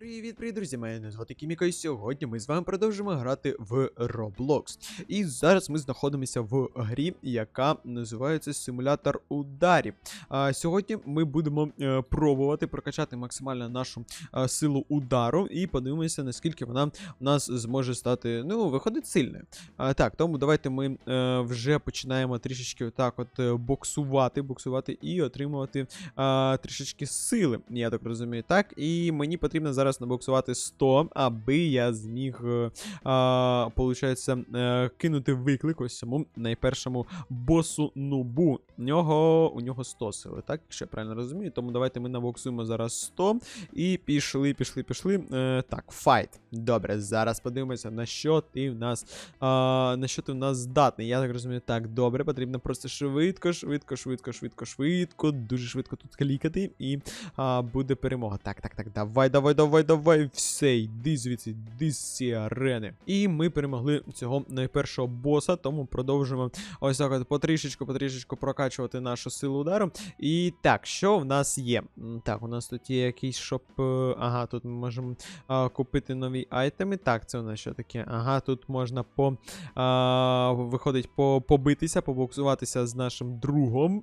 Привіт, привіт, друзі! Мене звати Кіміка, і сьогодні ми з вами продовжимо грати в Roblox. І зараз ми знаходимося в грі, яка називається Симулятор ударів. А, сьогодні ми будемо е, пробувати прокачати максимально нашу е, силу удару і подивимося, наскільки вона у нас зможе стати, ну, виходить сильною. А, так, тому давайте ми е, вже починаємо трішечки отак от е, боксувати, боксувати і отримувати а, трішечки сили, я так розумію. Так, і мені потрібно зараз набоксувати 100, аби я зміг, е, а, получається, е, кинути виклик ось цьому найпершому босу нубу. У нього, у нього 100 сили, так, якщо я правильно розумію. Тому давайте ми набоксуємо зараз 100 і пішли, пішли, пішли. Е, так, файт. Добре, зараз подивимося, на що ти в нас а, на що ти в нас здатний. Я так розумію, так, добре, потрібно просто швидко, швидко, швидко, швидко, швидко, дуже швидко тут клікати, і а, буде перемога. Так, так, так, давай, давай, давай, давай. Все, йди звідси, йди з цієї арени. І ми перемогли цього найпершого боса, тому продовжуємо ось так от потрішечку, потрішечку прокачувати нашу силу удару. І так, що в нас є? Так, у нас тут є якийсь шоп. е, Ага, тут ми можемо а, купити нові айтеми. Так, це у нас що таке? Ага, тут можна по а, виходить по, побитися, побоксуватися з нашим другом.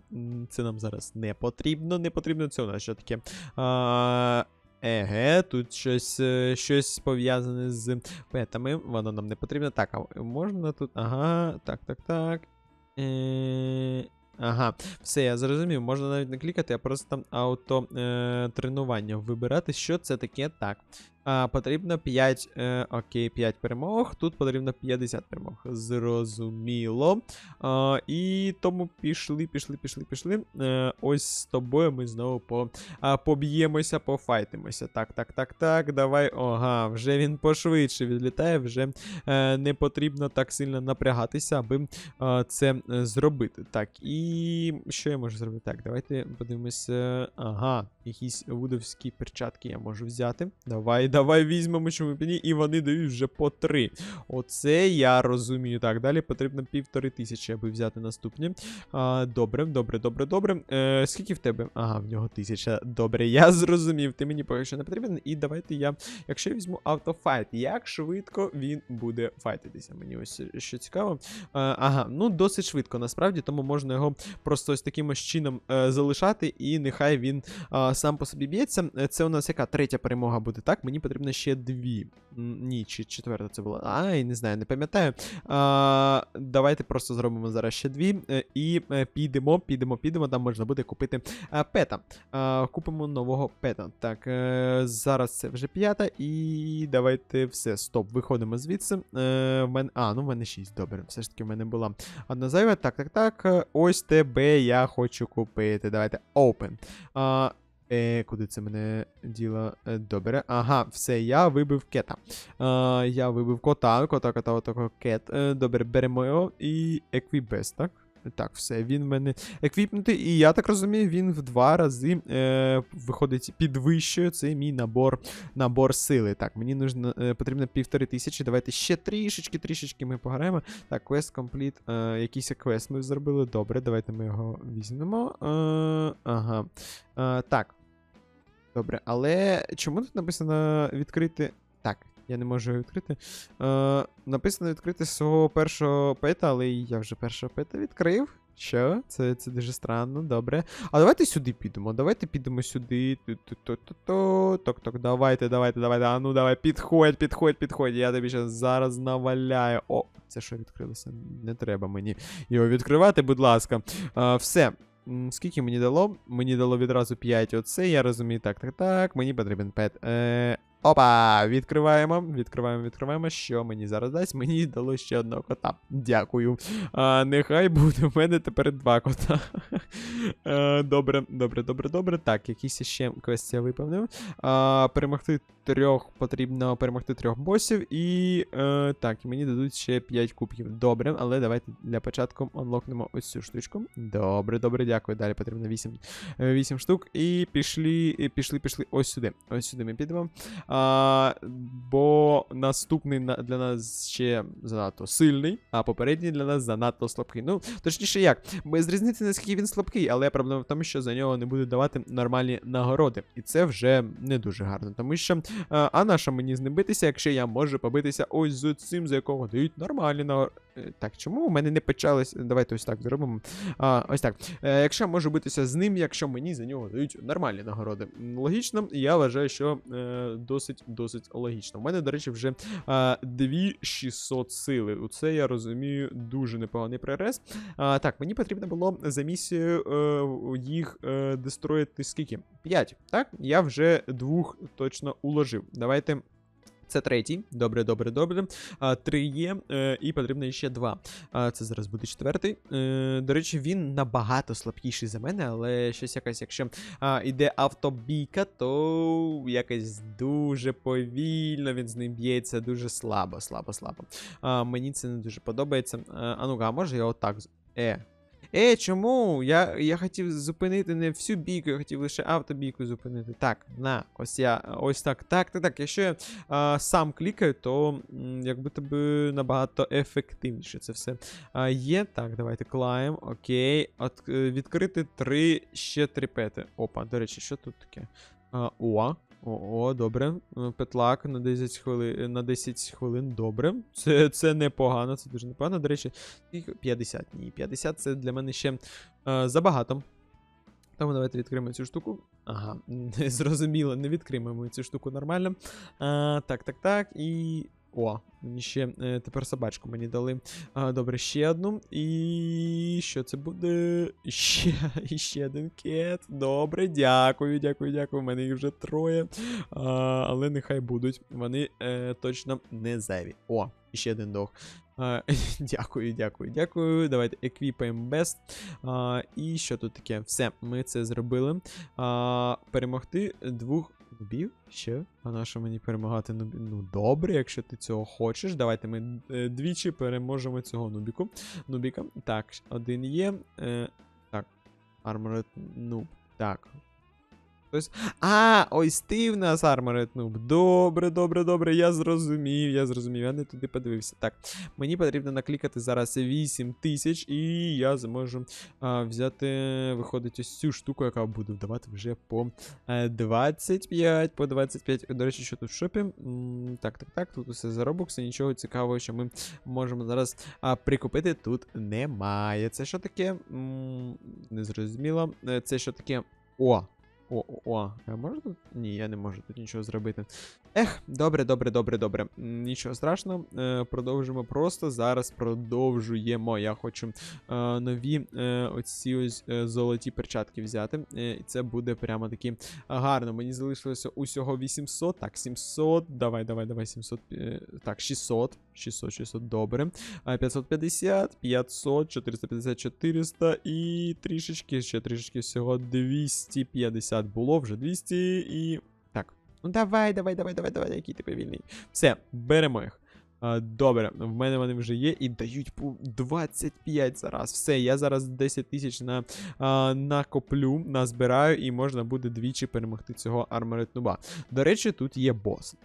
Це нам зараз не потрібно, не потрібно. Це у нас що таке? А, Еге, тут щось, е, щось пов'язане з петами. Воно нам не потрібно. Так, а можна тут. Ага, так, так, так. Е... Ага, все, я зрозумів. Можна навіть не клікати, а просто там ауто е, тренування вибирати. Що це таке? Так. А, потрібно 5. Е, окей, 5 перемог. Тут потрібно 50 перемог. Зрозуміло. А, і тому пішли, пішли, пішли, пішли. Е, ось з тобою ми знову по, а, поб'ємося, пофайтимося. Так, так, так, так. Давай. Ага, вже він пошвидше відлітає, вже е, не потрібно так сильно напрягатися, аби е, це е, зробити. Так, і що я можу зробити? Так, давайте подивимося. Ага, якісь вудовські перчатки я можу взяти. Давай, давай візьмемо, що ми підні, і вони дають вже по три. Оце я розумію. Так, далі потрібно півтори тисячі, аби взяти наступні. А, добре, добре, добре, добре. Е, скільки в тебе? Ага, в нього тисяча. Добре, я зрозумів. Ти мені поки що не потрібен. І давайте я. Якщо я візьму автофайт, як швидко він буде файтитися? Мені ось що цікаво. Е, ага, ну досить швидко насправді, тому можна його просто ось таким ось чином е, залишати, і нехай він е, сам по собі б'ється. Е, Це у нас яка третя перемога буде, так? Мені потрібно ще дві. Ні, чи четверта це була. Ай, не знаю, не пам'ятаю. А, давайте просто зробимо зараз ще дві. е, І е, підемо, підемо, підемо. Там можна буде купити е, пета. А, купимо нового пета. Так, зараз це вже п'ята. І давайте все, стоп, виходимо звідси. В мене, а, ну в мене шість, добре. Все ж таки в мене була одна зайва. Так, так, так. Ось тебе я хочу купити. Давайте open. А, Е, куди це мене діло? Е, Добре. Ага, все, я вибив кета. А, я вибив кота, кота, кота, отакого кет. Е, добре, беремо його і еквібес, так? Так, все, він в мене еквіпнутий, і я так розумію, він в два рази е, виходить, підвищує цей мій набор набор сили. Так, мені нужно, е, потрібно півтори тисячі. Давайте ще трішечки, трішечки ми пограємо. Так, квест компліт. Е, якийсь квест ми зробили. Добре, давайте ми його візьмемо. Е, ага. Е, так. Добре, але чому тут написано відкрити. Так, я не можу його відкрити. Е, написано відкрити свого першого пета, але я вже першого пета відкрив. Що? Це, це дуже странно, добре. А давайте сюди підемо. Давайте підемо сюди. Ток-ток, давайте, давайте, давайте. А ну давай, підходь, підходь, підходь. Я тобі ще зараз наваляю. О, це що відкрилося? Не треба мені його відкривати, будь ласка. А, все. Скільки мені дало? Мені дало відразу 5. Оце я розумію. Так, так, так. Мені потрібен пет. Е, опа! Відкриваємо. Відкриваємо, відкриваємо. Що мені зараз дасть? Мені дало ще одного кота. Дякую. А, нехай буде в мене тепер два кота. Е, добре, добре, добре, добре. Так, якийсь ще квест я виповнив. А, перемогти трьох потрібно перемогти трьох босів. І е, так, мені дадуть ще 5 кубків. Добре, але давайте для початку онлокнемо ось цю штучку. Добре, добре, дякую. Далі потрібно 8, 8 штук. І пішли, пішли, пішли ось сюди. Ось сюди ми підемо. А, бо наступний для нас ще занадто сильний, а попередній для нас занадто слабкий. Ну, точніше як, без різниці, наскільки він слабкий, але проблема в тому, що за нього не будуть давати нормальні нагороди. І це вже не дуже гарно, тому що. А, а на що мені з ним битися, якщо я можу побитися ось з цим, за якого дають нормальні нагороди. Так, чому у мене не почалось? Давайте ось так зробимо. А, ось так. Е, якщо я можу битися з ним, якщо мені за нього дають нормальні нагороди. Логічно, я вважаю, що е, досить досить логічно. У мене, до речі, вже а, 2600 сили. У це я розумію дуже непоганий пререз. А, так, мені потрібно було за місію е, їх е, дестроїти скільки? 5. Так, я вже двох точно уложив. Давайте. Це третій. Добре, добре, добре. А, три є, е, і потрібно ще два. А, це зараз буде четвертий. Е, до речі, він набагато слабкіший за мене, але щось якось, якщо а, іде автобійка, то якось дуже повільно він з ним б'ється, дуже слабо, слабо, слабо. А, мені це не дуже подобається. А, а ну-ка, може я отак. Е. Е, чому? Я, я хотів зупинити не всю бійку, я хотів лише автобійку зупинити. Так, на, ось я, ось так. Так, так, так. Якщо я а, сам клікаю, то як будто би набагато ефективніше це все а, є. Так, давайте клаємо. Окей. От, е, відкрити три ще три пети. Опа, до речі, що тут таке? А, о, о, добре. Е, Петлак на 10 хвилин. На 10 хвилин. Добре. Це, це непогано, це дуже непогано. До речі, 50. Ні, 50 це для мене ще е, забагато. Тому давайте відкриємо цю штуку. Ага, зрозуміло, не відкриємо цю штуку нормально. А, так, так, так. І. О, мені ще е, тепер собачку мені дали. А, добре, ще одну. І що це буде? Ще, ще один кет. Добре, дякую, дякую, дякую. У мене їх вже троє. А, але нехай будуть. Вони е, точно не зайві. О, ще один дог. Дякую, дякую, дякую. Давайте еквіпаємо Best. А, і що тут таке? Все, ми це зробили. А, перемогти двох нубів. ще. А на що мені перемагати нубів? Ну, добре, якщо ти цього хочеш. Давайте ми е, двічі переможемо цього нубіку. Нубіка. Так, один є. Е, так. Armored Noob. Так. А, ось ти в нас Armored Noob. Добре, добре, добре. Я зрозумів, я зрозумів. Я не туди подивився. Так, мені потрібно наклікати зараз 8 тисяч, і я зможу а, взяти, виходить, ось цю штуку, яка буду давати вже по е, 25, по 25. До речі, що тут в шопі? Так, так, так, тут усе за робокси, нічого цікавого, що ми можемо зараз а, прикупити, тут немає. Це що таке? Не зрозуміло. Е, Це що таке? О! О, о, о, я можу тут? Ні, я не можу тут нічого зробити. Ех, добре, добре, добре, добре. Нічого страшного. Е, продовжимо просто. Зараз продовжуємо. Я хочу е, нові е, оці ось е, золоті перчатки взяти. Е, і це буде прямо таки гарно. Мені залишилося усього 800. Так, 700. Давай, давай, давай, 700. е, так, 600. 600, 600, добре. 550, 500, 450, 400 і трішечки, ще трішечки всього 250 було, вже 200 і. Так. Ну давай, давай, давай, давай, давай, який ти повільний. Все, беремо їх. Добре, в мене вони вже є і дають по 25 зараз. Все, я зараз 10 тисяч на, накоплю, назбираю, і можна буде двічі перемогти цього Armored Нуба. До речі, тут є бос.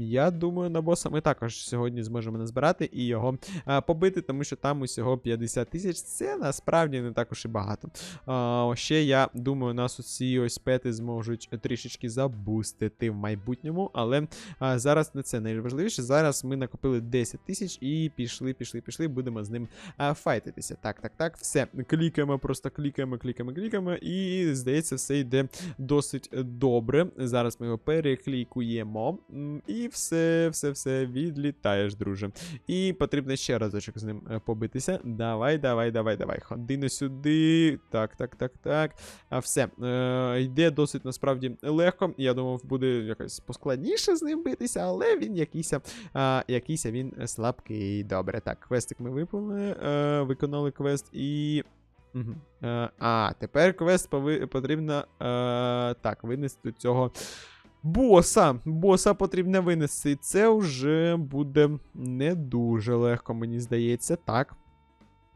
Я думаю, на боса ми також сьогодні зможемо назбирати і його а, побити, тому що там усього 50 тисяч. Це насправді не також і багато. А, ще я думаю, нас усі ось пети зможуть трішечки забустити в майбутньому, але а, зараз не це найважливіше. Зараз ми накопили 10 тисяч і пішли, пішли, пішли, будемо з ним а, файтитися. Так, так, так, все. Клікаємо, просто клікаємо, клікаємо, клікаємо, і здається, все йде досить добре. Зараз ми його переклікуємо. І все, все, все відлітаєш, друже. І потрібно ще разочок з ним е, побитися. Давай, давай, давай, давай. Ходи на сюди. Так, так, так, так. А все. Е, йде досить насправді легко. Я думав, буде якось поскладніше з ним битися, але він якийсь, а, якийсь він слабкий. Добре, так, квестик ми виповнили, е, виконали квест і. Е, а, тепер квест потрібно е, так, винести цього боса. Боса потрібно винести. Це вже буде не дуже легко, мені здається, так.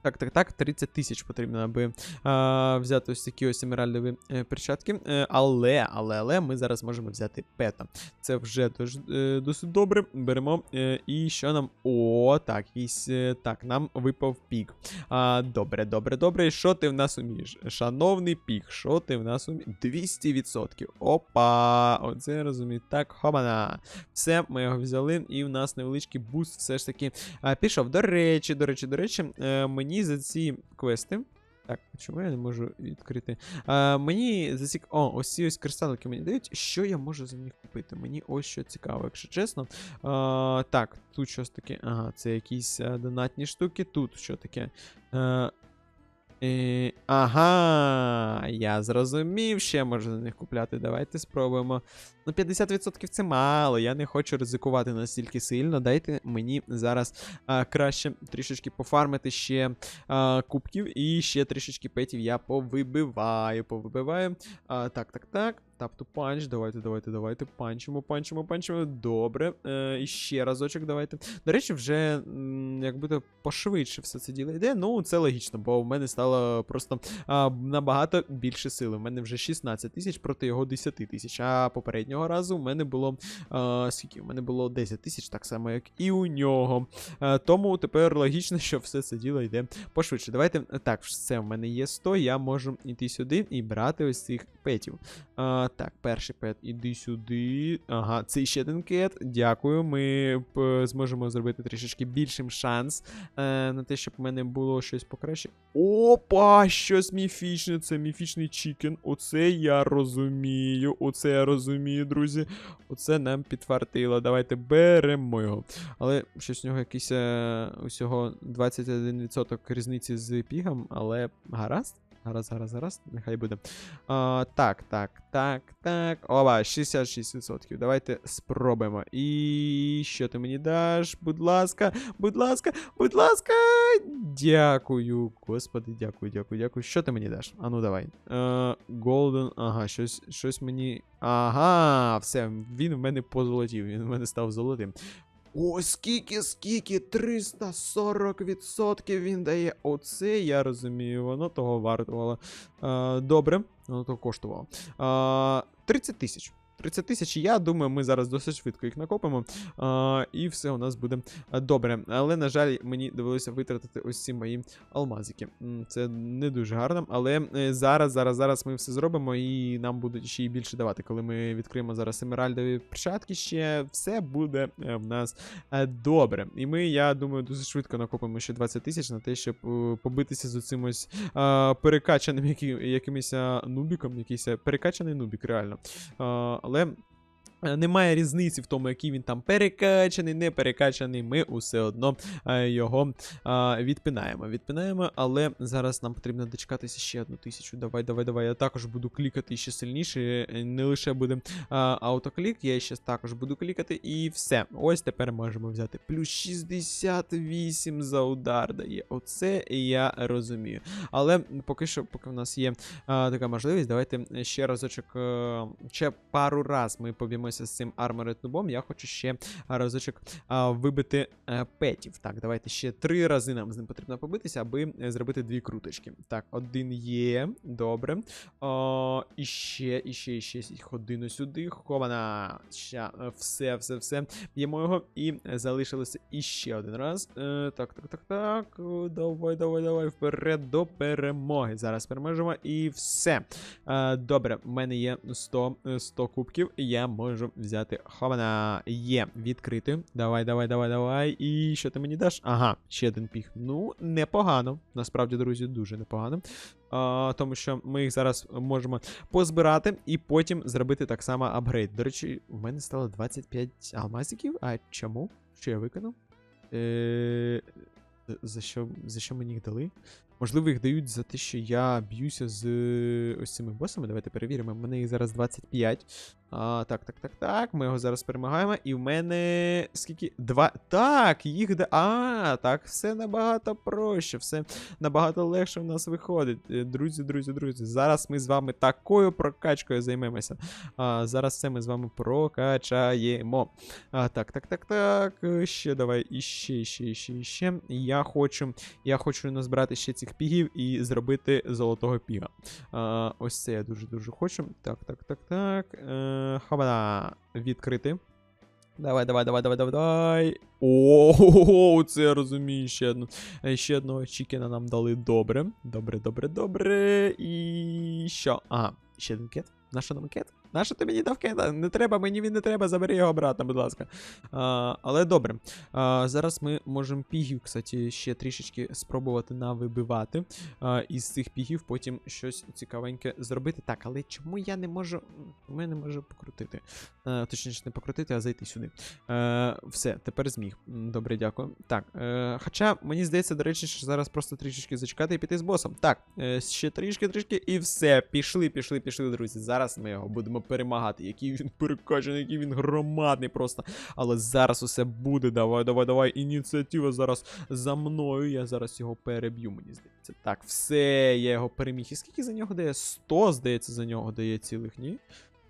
Так, так, так, 30 тисяч потрібно, аби а, взяти ось такі ось емеральдові е, перчатки. Е, але, але, але ми зараз можемо взяти пета. Це вже е, досить добре. Беремо. І що нам. О, так, якийсь. Так, нам випав пік. А, добре, добре, добре. І Що ти в нас умієш? Шановний пік, що ти в нас умієш? 200%. Опа! Оце я розумію. Так, хобана. Все, ми його взяли, і в нас невеличкий буст все ж таки пішов. До речі, до речі, до речі, е, мені за ці квести. Так, чому я не можу відкрити? А, мені за ці... О, ось ці ось кристалики мені дають. Що я можу за них купити? Мені ось що цікаво, якщо чесно. А, так, тут щось таке. Ага, це якісь донатні штуки. Тут що таке? А, Е, ага, я зрозумів, ще можна за них купляти. Давайте спробуємо. Ну, 50% це мало, я не хочу ризикувати настільки сильно. Дайте мені зараз а, краще трішечки пофармити ще а, кубків і ще трішечки петів я повибиваю. Повибиваю. А, так, так, так. Ту панч. Давайте, давайте, давайте. Панчимо, панчимо, панчимо. Добре. Е, ще разочок давайте. До речі, вже м, як буде пошвидше все це діло йде. Ну, це логічно, бо в мене стало просто а, набагато більше сили. У мене вже 16 тисяч проти його 10 тисяч. А попереднього разу у мене було. А, скільки? У мене було 10 тисяч, так само, як і у нього. А, тому тепер логічно, що все це діло йде пошвидше. Давайте. Так, все, в мене є 100, я можу йти сюди і брати ось цих петів. А, так, перший пет, іди сюди. Ага, це ще один кет. Дякую. Ми п- зможемо зробити трішечки більшим шанс е, на те, щоб в мене було щось покраще. Опа! Щось міфічне. Це міфічний чікен. Оце я розумію. Оце я розумію, друзі. Оце нам підфартило. Давайте беремо його. Але щось у нього якийсь е, усього 21% різниці з пігом, але гаразд. Гаразд, гаразд, гаразд, нехай буде. А, так, так, так, так. Оба, 66%. Давайте спробуємо. І що ти мені даш? Будь ласка, будь ласка, будь ласка. Дякую. Господи, дякую, дякую, дякую. Що ти мені даш? Ану, давай. Е, Golden, ага, щось, щось мені. Ага, все, він в мене позолотів, він в мене став золотим. О, скільки, скільки? 340% він дає. Оце я розумію, воно того вартувало. А, добре, воно того коштувало. А, 30 тисяч. 30 тисяч, я думаю, ми зараз досить швидко їх накопимо. А, і все у нас буде добре. Але, на жаль, мені довелося витратити ось ці мої алмазики. Це не дуже гарно, але е, зараз, зараз, зараз ми все зробимо, і нам будуть ще й більше давати. Коли ми відкриємо зараз емеральдові перчатки, ще все буде е, в нас е, добре. І ми, я думаю, дуже швидко накопимо ще 20 тисяч на те, щоб е, побитися з оцим ось е, перекачаним які, якимось е, нубіком, якийсь е, перекачаний нубік, реально. Е, але. Е, Немає різниці в тому, який він там перекачаний, не перекачаний. Ми усе одно е, його відпинаємо. Відпинаємо, але зараз нам потрібно дочекатися ще одну тисячу. Давай, давай, давай. Я також буду клікати ще сильніше. е, Не лише буде автоклік, я ще також буду клікати. І все. Ось тепер можемо взяти. Плюс 68 за удар дає. Оце я розумію. Але поки що, поки в нас є така можливість, давайте ще разочок, ще пару раз ми поб'ємося з цим нубом. Я хочу ще разочок а, вибити е, петів. Так, давайте ще три рази нам з ним потрібно побитися, аби е, зробити дві круточки. Так, один є. Добре. О, і ще, і ще, і ще ходину сюди. Хована. Ща, е, все, все, все. Б'ємо його і залишилося іще один раз. Е, так, так, так, так. Давай, давай, давай. Вперед до перемоги. Зараз переможемо і все. Е, добре, в мене є 100, е, 100 кубків. Я можу взяти. Хована. Є, відкрити. Давай, давай, давай, давай. І що ти мені даш? Ага, ще один піг. Ну, непогано. Насправді, друзі, дуже непогано. А, тому що ми їх зараз можемо позбирати і потім зробити так само апгрейд. До речі, у мене стало 25 алмазиків. А чому? Що я виконав? Е, за що, за що мені їх дали? Можливо, їх дають за те, що я б'юся з е, ось цими босами. Давайте перевіримо. У мене їх зараз 25. А, так, так, так, так. Ми його зараз перемагаємо. І в мене скільки? Два. Так, їх де. А, так, все набагато проще, все набагато легше в нас виходить. Е, Друзі, друзі, друзі. Зараз ми з вами такою прокачкою займемося. А, зараз все ми з вами прокачаємо. А, так, так, так, так. е, Ще давай, іще, іще, іще, іще. Я хочу, я хочу назбирати ще цих пігів і зробити золотого піга. А, ось це я дуже-дуже хочу. Так, так, так, так. Е, хабана. Відкрити. Давай, давай, давай, давай, давай, давай. О, це я розумію. Ще одну. е, Ще одного чікена нам дали добре. Добре, добре, добре. І що? Ага, ще один кет. Наша нам кет? Наша ти мені дав кета? Не треба, мені він не треба, забери його обратно, будь ласка. А, але добре. А, зараз ми можемо пігів, кстати, ще трішечки спробувати навибивати. А, із цих пігів потім щось цікавеньке зробити. Так, але чому я не можу. Я не можу покрутити? А, точніше, не покрутити, а зайти сюди. Е, все, тепер зміг. Добре, дякую. Так. Е, хоча мені здається, до речі, що зараз просто трішечки зачекати і піти з босом. Так, е, ще трішки, трішки, і все. Пішли, пішли, пішли, друзі. Зараз ми його будемо перемагати. Який він перекачаний, який він громадний просто. Але зараз усе буде. Давай, давай, давай. Ініціатива зараз за мною. Я зараз його переб'ю, мені здається. Так, все, я його переміг. І скільки за нього дає? 100, здається, за нього дає цілих, ні?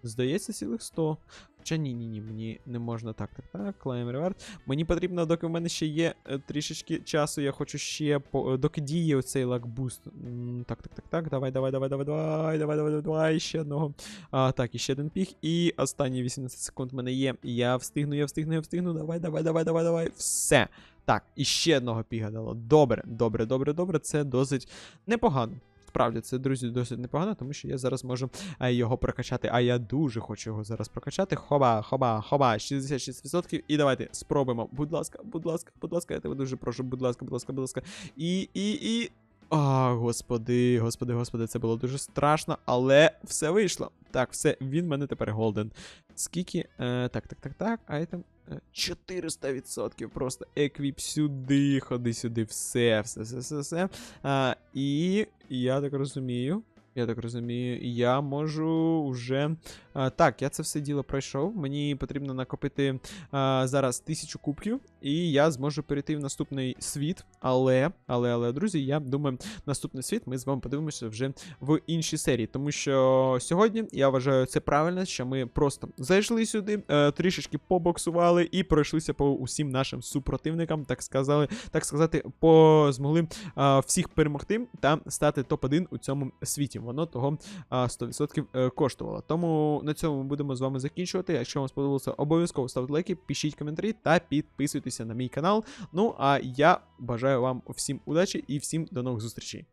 Здається, цілих 100. Хоча ні, ні, ні, мені не можна так, так, так. Climb Reward. Мені потрібно, доки в мене ще є е, трішечки часу, я хочу ще по, е, доки діє оцей лакбуст. Так, так, так, так. Давай, давай, давай, давай, давай, давай, давай, давай, ще одного. А, так, і ще один піг. І останні 18 секунд в мене є. Я встигну, я встигну, я встигну. Давай, давай, давай, давай, давай. Все. Так, і ще одного піга дало. Добре, добре, добре, добре. Це досить непогано. Справді, це, друзі, досить непогано, тому що я зараз можу його прокачати. А я дуже хочу його зараз прокачати. Хоба, хоба, хоба, 66%. І давайте спробуємо. Будь ласка, будь ласка, будь ласка, я тебе дуже прошу, будь ласка, будь ласка, будь ласка. І, і, і. А, господи, господи, господи, це було дуже страшно, але все вийшло. Так, все, він в мене тепер голден. Скільки. Е, так, так, так, так, айтем. Е, 400% просто еквіп сюди, ходи сюди, все, все, все, все, все. А, і я так розумію. Я так розумію, я можу вже. А, так, я це все діло пройшов. Мені потрібно накопити а, зараз тисячу кубків, і я зможу перейти в наступний світ. Але, але, але, друзі, я думаю, наступний світ ми з вами подивимося вже в іншій серії. Тому що сьогодні я вважаю це правильно, що ми просто зайшли сюди, е, трішечки побоксували і пройшлися по усім нашим супротивникам, так сказали, так сказати, по змогли а, всіх перемогти та стати топ-1 у цьому світі. Воно того 100% е, коштувало. Тому на цьому ми будемо з вами закінчувати. Якщо вам сподобалося, обов'язково ставте лайки, пишіть коментарі та підписуйтеся на мій канал. Ну а я бажаю вам всім удачі і всім до нових зустрічей.